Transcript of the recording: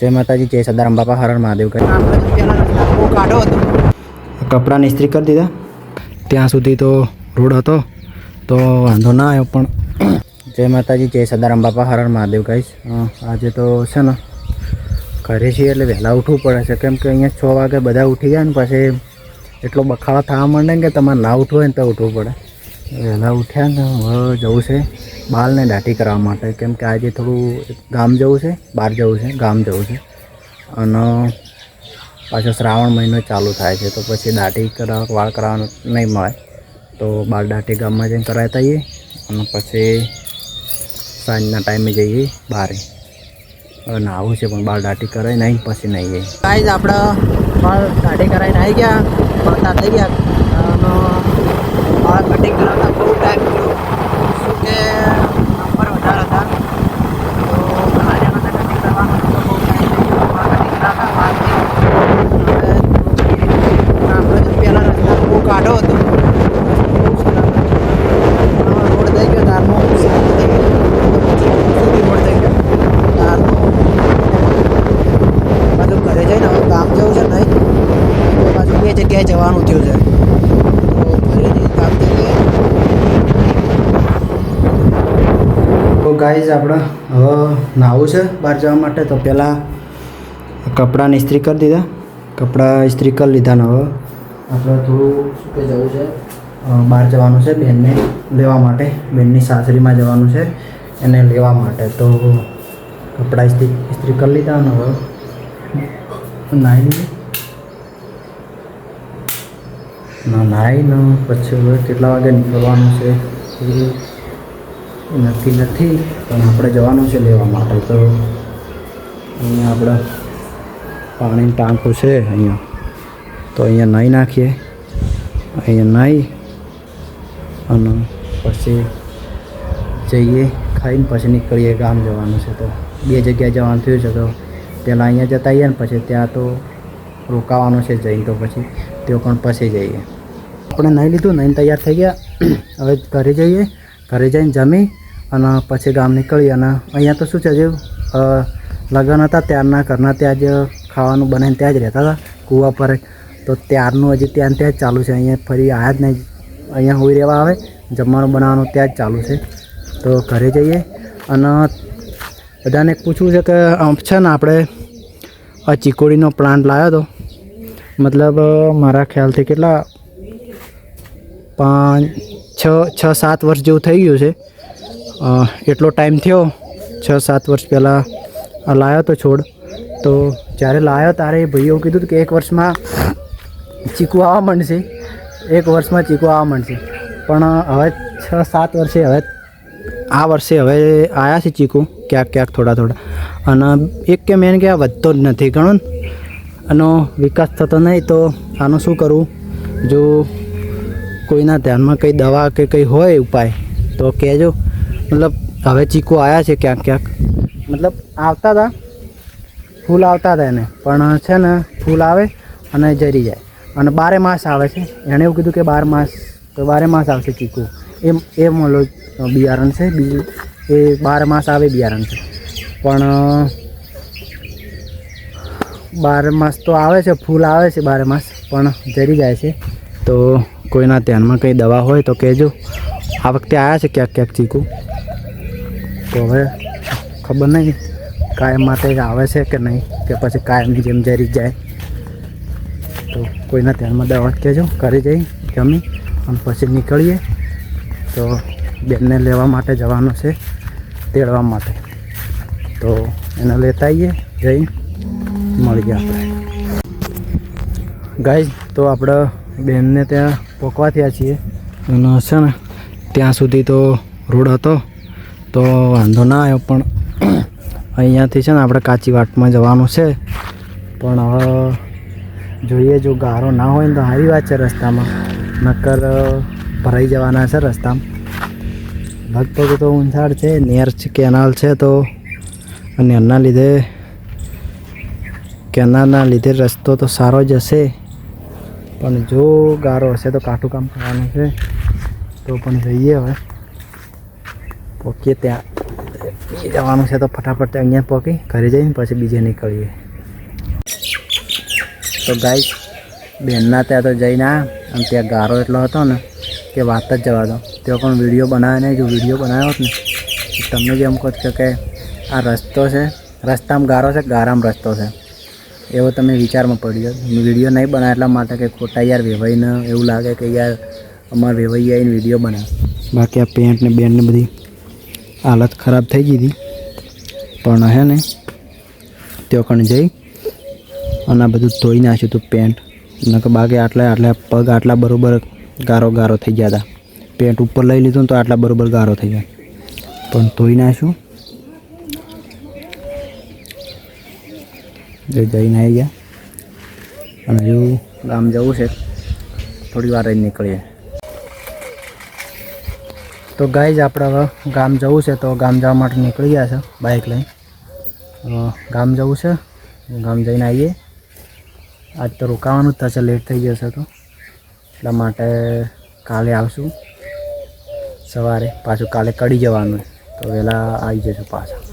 જય માતાજી જય સદારામ બાપા હરણ મહાદેવ કાઢો કપડાં ઇસ્ત્રી કરી દીધા. ત્યાં સુધી તો રોડ હતો. તો વાંધો ના આવ્યો પણ. જય માતાજી જય સદારામ બાપા હરણ મહાદેવ કહીશ આજે તો છે ને ઘરે છીએ એટલે વહેલા ઉઠવું પડે છે. કેમ કે અહીંયા છ વાગે બધા ઉઠી જાય ને પછી એટલો બખાડો થવા માંડે ને કે તમારે ના ઉઠવું હોય ને તો ઉઠવું પડે. વહેલા ઉઠ્યા ને હવે જવું છે બાલને દાટી કરવા માટે. કેમ કે આજે થોડું ગામ જવું છે, બહાર જવું છે, ગામ જવું છે. અને પાછો શ્રાવણ મહિનો ચાલુ થાય છે, તો પછી દાટી કરાવ વાળ કરાવવાનું નહીં મળે. તો બાર દાટી ગામમાં જઈને કરાવતા આવીએ અને પછી સાંજના ટાઈમે જઈએ બહાર હવે નાવું છે પણ બાર દાટી કરાવી નહીં, પછી નહીં જઈએ ગાઈઝ આપણે બાર દાટી કરાવીને આવી ગયા થઈ ગયા. વાળ કટિંગ કરાવતા બહુ ટાઈમ થયો શું કે નંબર વધારે હતા તો ઘણા જણાને કટિંગ કરવાનું તો બહુ ટાઈમ થઈ ગયો વાળ કટિંગ કરાવતા વાર થઈ હવે આપણે તો પહેલા રસ્તા બહુ કાઢો હતો રોડ થઈ ગયો તારનો સારો થઈ ગયો તો પછી સુધી રોડ થઈ ગયો તારનો પાછું ઘરે જઈને હવે કામ જવું છે નહીં તો પાછું બે જગ્યાએ જવાનું થયું છે તો ઘરે જઈને કામ જઈએ તો ગાઈઝ આપણે હવે નાવું છે બહાર જવા માટે, તો પહેલાં કપડાં ઇસ્ત્રી કરી દીધા. કપડાં ઇસ્ત્રી કરી લીધા ને હવે આપણે થોડું કે જવું છે. બહાર જવાનું છે બેનને લેવા માટે. બેનની સાસરીમાં જવાનું છે એને લેવા માટે. તો કપડાં ઇસ્ત્રી ઇસ્ત્રી કરી લીધા ને હવે નાહી ના ના ન પછી હવે કેટલા વાગે નીકળવાનું છે? નક્કી નથી, પણ આપણે જવાનું છે લેવા માટે. તો અહીંયા આપણે પાણીની ટાંકું છે અહીંયા. તો અહીંયા નાહી નાખીએ. અહીંયા નાહી અને પછી જઈએ, ખાઈને પછી નીકળીએ ગામ જવાનું છે. તો બે જગ્યાએ જવાનું થયું છે, તો પહેલાં અહીંયા જતા આવીએ ને પછી ત્યાં તો રોકાવાનું છે જઈને તો પછી તેઓ પણ પછી જઈએ. આપણે નહીં લીધું નહીં તૈયાર થઈ ગયા. હવે ઘરે જઈએ. ઘરે જઈને જમી અને પછી ગામ નીકળી અને અહીંયા તો શું છે જે લગ્ન હતા ત્યારના, ઘરના ત્યાં જ ખાવાનું બનાવીને ત્યાં જ રહેતા હતા, કૂવા પર. તો ત્યારનું હજી ત્યાં ત્યાં જ ચાલુ છે. અહીંયા ફરી આવ્યા જ નહીં. અહીંયા હોઈ રહેવા આવે, જમવાનું બનાવવાનું ત્યાં જ ચાલુ છે. તો ઘરે જઈએ અને બધાને પૂછવું છે કે છે ને આપણે, આ ચીકોડીનો પ્લાન્ટ લાવ્યો હતો મતલબ મારા ખ્યાલથી કેટલા, પાંચ, છ છ, સાત વર્ષ જેવું થઈ ગયું છે. એટલો ટાઈમ થયો, છ, સાત વર્ષ પહેલાં લાવ્યો તો છોડ. તો જ્યારે લાવ્યો ત્યારે એ ભાઈએ કીધું કે એક વર્ષમાં ચીકુ આવવા માંડશે. એક વર્ષમાં ચીકુ આવવા માંડશે. પણ હવે છ, સાત વર્ષે હવે આ વર્ષે હવે આવ્યા છે ચીકુ, ક્યાંક ક્યાંક, થોડા થોડા. અને એક કે મેન કે આ વધતો જ નથી ઘણો આનો વિકાસ થતો નહીં તો આનું શું કરવું જો કોઈના ધ્યાનમાં કંઈ દવા કે કંઈ હોય ઉપાય, તો કહેજો. મતલબ હવે ચીકુ આવ્યા છે ક્યાંક ક્યાંક. મતલબ આવતા હતા ફૂલ આવતા હતા એને. પણ છે ને, ફૂલ આવે અને જરી જાય. અને બારે માસ આવે છે. એણે એવું કીધું કે બાર માસ તો બારે માસ આવશે ચીકુ. એમ એ મોલો બિયારણ છે. બીજું એ બાર માસ આવે બિયારણ છે. પણ, બાર માસ તો આવે છે, ફૂલ આવે છે બારે માસ, પણ જરી જાય છે. તો કોઈના ધ્યાનમાં કંઈ દવા હોય તો કહેજો. આ વખતે આવ્યા છે ક્યાંક ક્યાંક ચીકુ. તો હવે ખબર નહીં કાયમ માટે આવે છે કે નહીં, કે પછી કાયમની જેમ જરી જાય. તો કોઈના ધ્યાનમાં દવા કહેજો કરી જઈ, જમી અને પછી નીકળીએ. તો બેનને લેવા માટે જવાનું છે, તેડવા માટે. તો એને લેતા આવીએ જઈ, મળીએ આપણે. ગાય તો આપણે બેનને ત્યાં પોકવા થયા છીએ. અને છે ને ત્યાં સુધી તો રોડ હતો. તો વાંધો ના આવ્યો, પણ અહીંયાથી છે ને આપણે કાચી વાટમાં જવાનું છે. પણ હવે જોઈએ જો ગારો ના હોય ને તો સારી વાત છે રસ્તામાં. નકર ભરાઈ જવાના છે રસ્તામાં. લગભગ તો ઊંઝાડ છે નેર કેનાલ છે તો. નેરના લીધે કેનાલના લીધે રસ્તો તો સારો જ હશે. પણ જો ગારો હશે તો કાઠું કામ કરવાનું છે. તો પણ જઈએ હવે. પોકીએ ત્યાં. જવાનું છે તો ફટાફટ અહીંયા પહોંચી ઘરે જઈને પછી બીજે નીકળીએ. તો ગાઈ બેનના ત્યાં તો જઈને અને ત્યાં ગારો એટલો હતો ને કે વાત જ જવા દો. તેઓ પણ વીડિયો બનાવ્યો નહીં જો વીડિયો બનાવ્યો ને તમને જેમ કહો છો કે આ રસ્તો છે, રસ્તામાં ગારો છે, ગારામાં રસ્તો છે. એવો તમે વિચારમાં પડી જાઓ. વીડિયો નહીં બનાવે એટલા માટે કે ખોટા યાર વેવાઈને એવું લાગે કે યાર અમારે વેવાઈ આવીને વીડિયો બનાવે. બાકી આ પેન્ટ ને બેન્ડ ને બધી હાલત ખરાબ થઈ ગઈ હતી. પણ હે ને, ત્યાં કણ જઈ અને આ બધું ધોઈ નાખ્યું હતું પેન્ટ નકર બાકી આટલા આટલા પગ આટલા બરોબર ગારો ગારો થઈ ગયા હતા. પેન્ટ ઉપર લઈ લીધું તો આટલા બરોબર ગારો થઈ ગયા. પણ ધોઈ નાખ્યું. જઈને આવી ગયા. અને હજુ ગામ જવું છે. થોડી વાર જ નીકળીએ. તો ગાઈ જ આપણે હવે ગામ જવું છે તો ગામ જવા માટે નીકળી ગયા છે બાઇક લઈને. ગામ જવું છે, ગામ જઈને આવીએ. આજ તો રોકાવાનું જ થશે લેટ થઈ જશે તો. એટલા માટે કાલે આવશું. સવારે પાછું કાલે કડી જવાનું તો વહેલા આવી જશું પાછા.